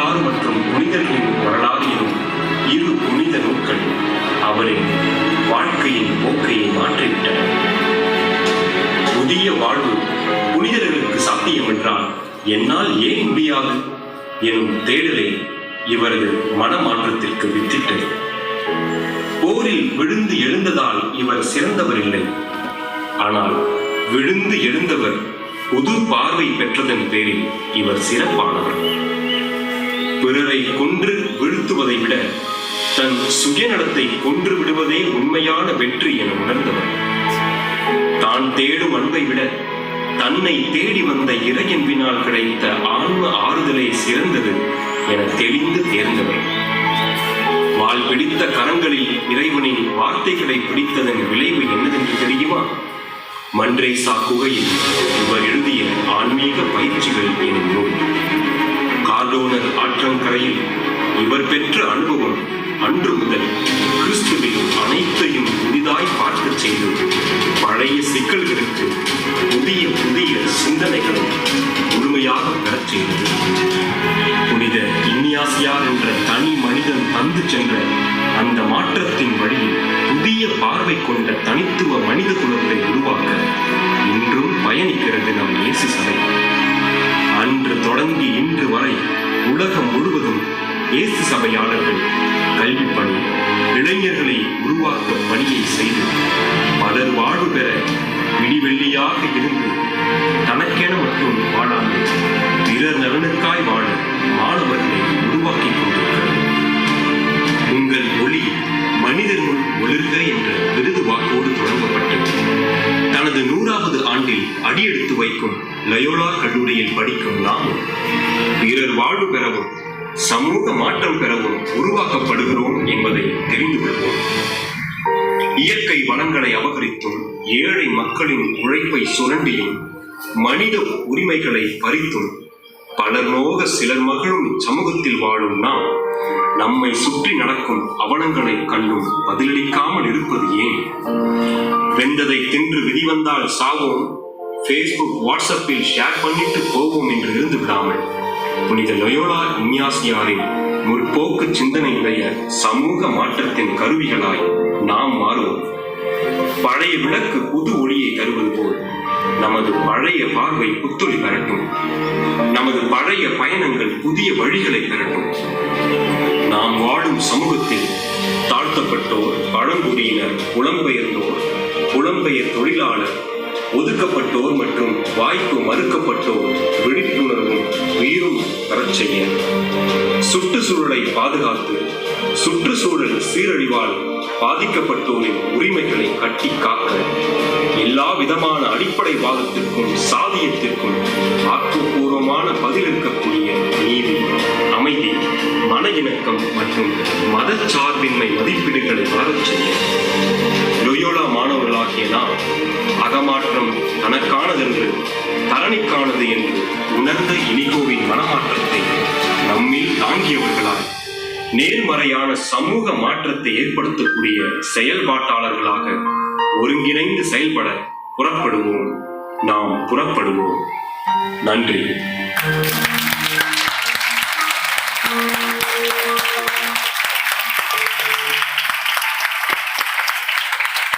வரலாறு மற்றும் புனிதர்களின் வரலாறு எனும் இரு புனித நூல்கள் அவரின் வாழ்க்கையின் போக்கையை மாற்றிவிட்டன. புதிய வாழ்வு புனிதர்களுக்கு சாத்தியம் என்றால் என்னால் ஏன் முடியாது? எனும் தேடலை இவரது மனமாற்றத்திற்கு வித்திட்டது. போரில் விழுந்து எழுந்ததால் இவர் சிறந்தவர் இல்லை ஆனால் விழுந்து எழுந்தவர் புது பார்வை பெற்றதன் பேரில் இவர் சிறப்பானவர். பிறரை கொன்று வீழ்த்துவதை விட தன் சுயநலத்தை கொன்று விடுவதே உண்மையான வெற்றி என உணர்ந்தவர். தான் தேடும் அன்பை விட தன்னை தேடி வந்த இறையன்பினால் கிடைத்த ஆன்ம ஆறுதலே சிறந்தது என தெளிந்து தேர்ந்தவர். வாள் பிடித்த கரங்களில் இறைவனின் வார்த்தைகளை பிடித்ததன் விளைவு என்னதென்று தெரியுமா? மன்றேசா குகையில் இவர் எழுதிய ஆன்மீக பயிற்சிகள் என வரையில் இவர் பெற்ற அனுபவம் அன்று முதல் கிறிஸ்துவில் அனைத்தையும் புதிதாய் பார்க்கச் செய்து பழைய சிக்கல்களுக்கு புதிய புதிய சிந்தனைகளை முழுமையாக பெறச் செய்தது. புனித இன்னியாசியார் என்ற தனி மனிதன் தந்து சென்ற அந்த மாற்றத்தின் வழியில் புதிய பார்வை கொண்ட தனித்துவ மனித குலத்தை உருவாக்க இன்றும் பயணிக்கிறது நம் இயேசு சபை. சபையாளர்கள் கல்வி பணி இளைஞர்களை உருவாக்க பணியை செய்து பலர் வாழ்வு பெற விடிவெள்ளியாக இருந்து தனக்கென மட்டும் வாழாமல் பிறர் நலனுக்காய் வாழ மாணவர்களை உருவாக்கிக் கொண்டிருக்கிறது. உங்கள் ஒளி மனிதர் முன் ஒளிர்க என்ற விருது வாக்கோடு தொடங்கப்பட்டது தனது நூறாவது ஆண்டில் அடியெடுத்து வைக்கும் லயோலா கல்லூரியில் படிக்கும் நாமும் பிறர் வாழ்வு பெறவும் சமூக மாற்றம் பெறவும் உருவாக்கப்படுகிறோம் என்பதை தெரிந்து கொள்வோம். இயற்கை வளங்களை அபகரித்தும் ஏழை மக்களின் உழைப்பை சுரண்டியும் மனித உரிமைகளை பறித்தும் பலர் நோக சிலர் மகளும் சமூகத்தில் வாழும் நாம் நம்மை சுற்றி நடக்கும் அவலங்களை கண்டும் பதிலளிக்காமல் இருப்பது ஏன்? வெந்ததை தின்று விதி வந்தால் சாவோம். ஃபேஸ்புக் வாட்ஸ்அப்பில் ஷேர் பண்ணிட்டு போவோம் என்று இருந்து விடாமல். புனித லயோலா இன்யாசியாரின் முற்போக்கு சிந்தனையுடைய சமூக மாற்றத்தின் கருவிகளாய் நாம் மாறுவோம். பழைய விளக்கு புது ஒளியை தருவது போல் நமது பழைய பார்வை புத்துளி பெறட்டும் நமது பழைய பயணங்கள் புதிய வழிகளை பெறட்டும். நாம் வாழும் சமூகத்தில் தாழ்த்தப்பட்டோர் பழங்குடியினர் புலம்பெயர்ந்தோர் புலம்பெயர் தொழிலாளர் ஒதுக்கப்பட்டோர் மற்றும் வாய்ப்பு மறுக்கப்பட்டோர் விழிப்புணர்வும் உயிரும் பெறச் செய்ய சுற்றுச்சூழலை பாதுகாத்து சுற்றுச்சூழல் சீரழிவால் பாதிக்கப்பட்டோரின் உரிமைகளை கட்டி காக்க எல்லா விதமான அடிப்படை வாதத்திற்கும் சாதியத்திற்கும் ஆக்கப்பூர்வமான பதிலளிக்கக்கூடிய நீதி அமைதி மன இணக்கம் மற்றும் மதச்சார்பின்மை மதிப்பீடுகளை வரச் செய்ய. லொயோலா மாணவர்களாகிய நாம் அகமாற்றம் தனக்கானதென்று தரணிக்கானது என்று உணர்ந்த இனிகோவின் மனமாற்றத்தை நம்மில் தாங்கியவர்களாய் நேர்மறையான சமூக மாற்றத்தை ஏற்படுத்தக்கூடிய செயல்பாட்டாளர்களாக ஒருங்கிணைந்து செயல்பட புறப்படுவோம். நாம் புறப்படுவோம். நன்றி.